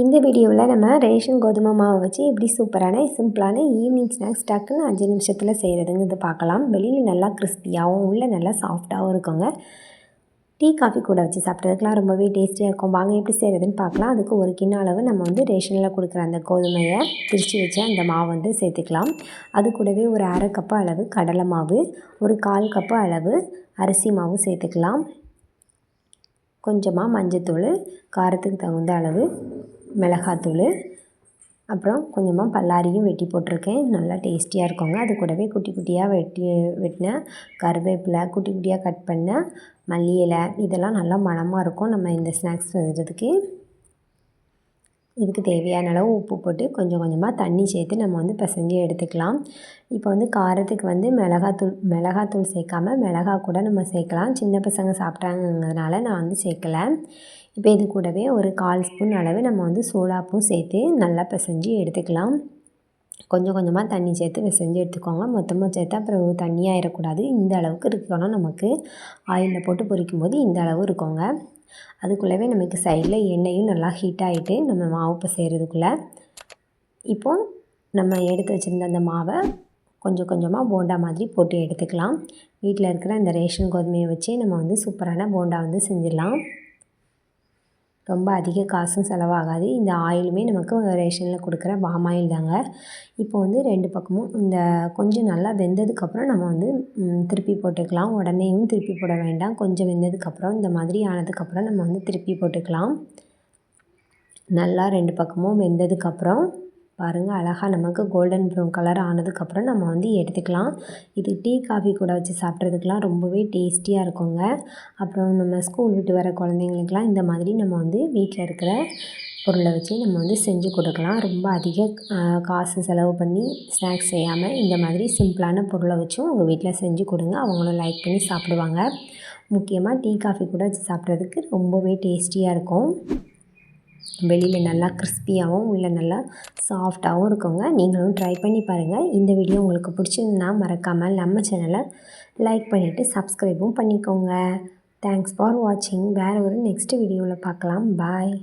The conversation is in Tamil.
இந்த வீடியோவில் நம்ம ரேஷன் கோதுமை மாவை வச்சு எப்படி சூப்பரான சிம்பிளான ஈவினிங் ஸ்நாக்ஸ் டக்குன்னு அஞ்சு நிமிஷத்தில் செய்கிறதுங்கிறது பார்க்கலாம். வெளியில் நல்லா கிறிஸ்பியாகவும் உள்ளே நல்லா சாஃப்டாகவும் இருக்குங்க. டீ காஃபி கூட வச்சு சாப்பிட்றதுக்குலாம் ரொம்பவே டேஸ்டியாக இருக்கும். வாங்க எப்படி செய்கிறதுன்னு பார்க்கலாம். அதுக்கு ஒரு கிண்ண அளவு நம்ம வந்து ரேஷனில் கொடுக்குற அந்த கோதுமையை பிரித்து வச்சு அந்த மாவு வந்து சேர்த்துக்கலாம். அது கூடவே ஒரு அரை கப்பு அளவு கடலை மாவு ஒரு கால் கப்பு அளவு அரிசி மாவு சேர்த்துக்கலாம். கொஞ்சமாக மஞ்சத்தூள் காரத்துக்கு தகுந்த அளவு மிளகாத்தூள் அப்புறம் கொஞ்சமாக பல்லாரியும் வெட்டி போட்டிருக்கேன். நல்லா டேஸ்டியாக இருக்குங்க. அது கூடவே குட்டி குட்டியாக வெட்டி வெட்டின கருவேப்பிலை குட்டி குட்டியாக கட் பண்ண மல்லி இலை இதெல்லாம் நல்லா மணமாக இருக்கும். நம்ம இந்த ஸ்நாக்ஸ் செய்கிறதுக்கு இதுக்கு தேவையான அளவு உப்பு போட்டு கொஞ்சம் கொஞ்சமாக தண்ணி சேர்த்து நம்ம வந்து பிசைஞ்சு எடுத்துக்கலாம். இப்போ வந்து காரத்துக்கு வந்து மிளகாத்தூள் மிளகாத்தூள் சேர்க்காம மிளகா கூட நம்ம சேர்க்கலாம். சின்ன பசங்க சாப்பிட்டாங்கிறதுனால நான் வந்து சேர்க்கலை. இப்போ இது கூடவே ஒரு கால் ஸ்பூன் அளவு நம்ம வந்து சோடாப்பும் சேர்த்து நல்லா பிசைஞ்சு எடுத்துக்கலாம். கொஞ்சம் கொஞ்சமாக தண்ணி சேர்த்து பிசைஞ்சு எடுத்துக்கோங்க. மொத்தமாக சேர்த்து அப்புறம் தண்ணியாகிடக்கூடாது இந்த அளவுக்கு இருக்கணும் நமக்கு. ஆயிலில் போட்டு பொரிக்கும் போது இந்த அளவு இருக்கோங்க. அதுக்குள்ளவே நமக்கு சைடில் எண்ணெயும் நல்லா ஹீட் ஆகிட்டு நம்ம மாவு செய்கிறதுக்குள்ளே இப்போது நம்ம எடுத்து வச்சுருந்த அந்த மாவை கொஞ்சம் கொஞ்சமாக போண்டா மாதிரி போட்டு எடுத்துக்கலாம். வீட்டில் இருக்கிற அந்த ரேஷன் கோதுமையை வச்சு நம்ம வந்து சூப்பரான போண்டா வந்து செஞ்சிடலாம். ரொம்ப அதிக காசும் செலவாகாது. இந்த ஆயிலுமே நமக்கு ரேஷனில் கொடுக்குற பாம் ஆயில் தாங்க. இப்போ வந்து ரெண்டு பக்கமும் இந்த கொஞ்சம் நல்லா வெந்ததுக்கப்புறம் நம்ம வந்து திருப்பி போட்டுக்கலாம். உடனேயும் திருப்பி போட வேண்டாம். கொஞ்சம் வெந்ததுக்கப்புறம் இந்த மாதிரி ஆனதுக்கப்புறம் நம்ம வந்து திருப்பி போட்டுக்கலாம். நல்லா ரெண்டு பக்கமும் வெந்ததுக்கப்புறம் பாருங்கள் அழகாக நமக்கு கோல்டன் ப்ரௌன் கலர் ஆனதுக்கப்புறம் நம்ம வந்து எடுத்துக்கலாம். இது டீ காஃபி கூட வச்சு சாப்பிட்றதுக்கெலாம் ரொம்பவே டேஸ்டியாக இருக்குங்க. அப்புறம் நம்ம ஸ்கூல் விட்டு வர குழந்தைங்களுக்கெலாம் இந்த மாதிரி நம்ம வந்து வீட்டில் இருக்கிற பொருளை வச்சு நம்ம வந்து செஞ்சு கொடுக்கலாம். ரொம்ப அதிக காசு செலவு பண்ணி ஸ்நாக்ஸ் செய்யாமல் இந்த மாதிரி சிம்பிளான பொருளை வச்சும் உங்கள் வீட்டில் செஞ்சு கொடுங்க. அவங்களும் லைக் பண்ணி சாப்பிடுவாங்க. முக்கியமாக டீ காஃபி கூட வச்சு சாப்பிட்றதுக்கு ரொம்பவே டேஸ்டியாக இருக்கும். வெளியில் நல்லா கிறிஸ்பியாகவும் உள்ளே நல்லா சாஃப்டாகவும் இருக்குங்க. நீங்களும் ட்ரை பண்ணி பாருங்கள் இந்த வீடியோ உங்களுக்கு பிடிச்சிருந்தா மறக்காமல் நம்ம சேனலை லைக் பண்ணிவிட்டு சப்ஸ்கிரைபும் பண்ணிக்கோங்க. தேங்க்ஸ் ஃபார் வாட்சிங் வேறு ஒரு நெக்ஸ்ட் வீடியோவில் பார்க்கலாம். பாய்